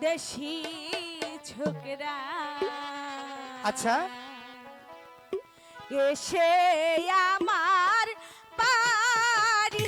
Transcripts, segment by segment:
দেশি ছোকরা। আচ্ছা। এসে আমার বাড়ি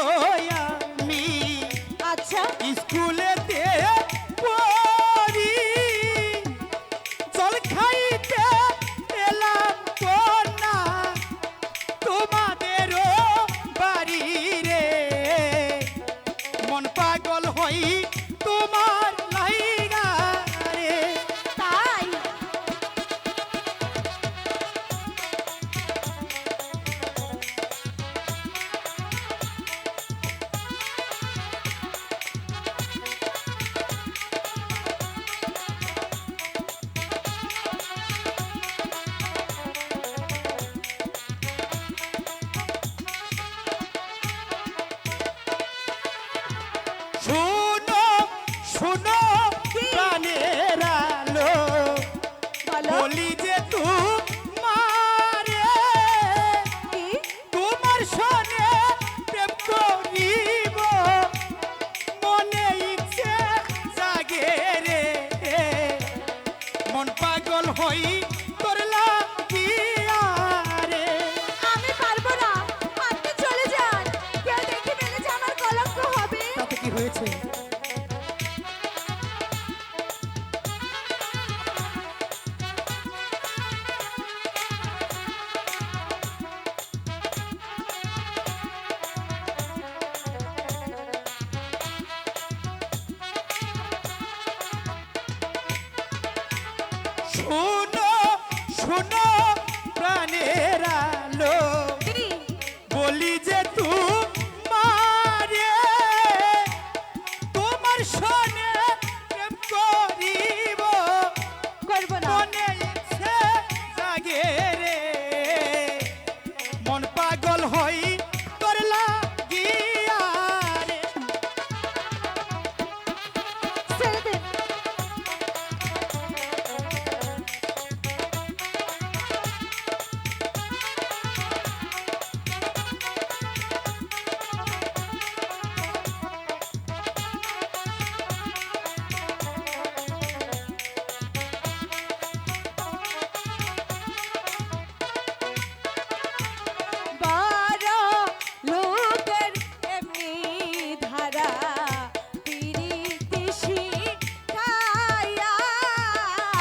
Oh yeah.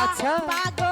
আচ্ছা।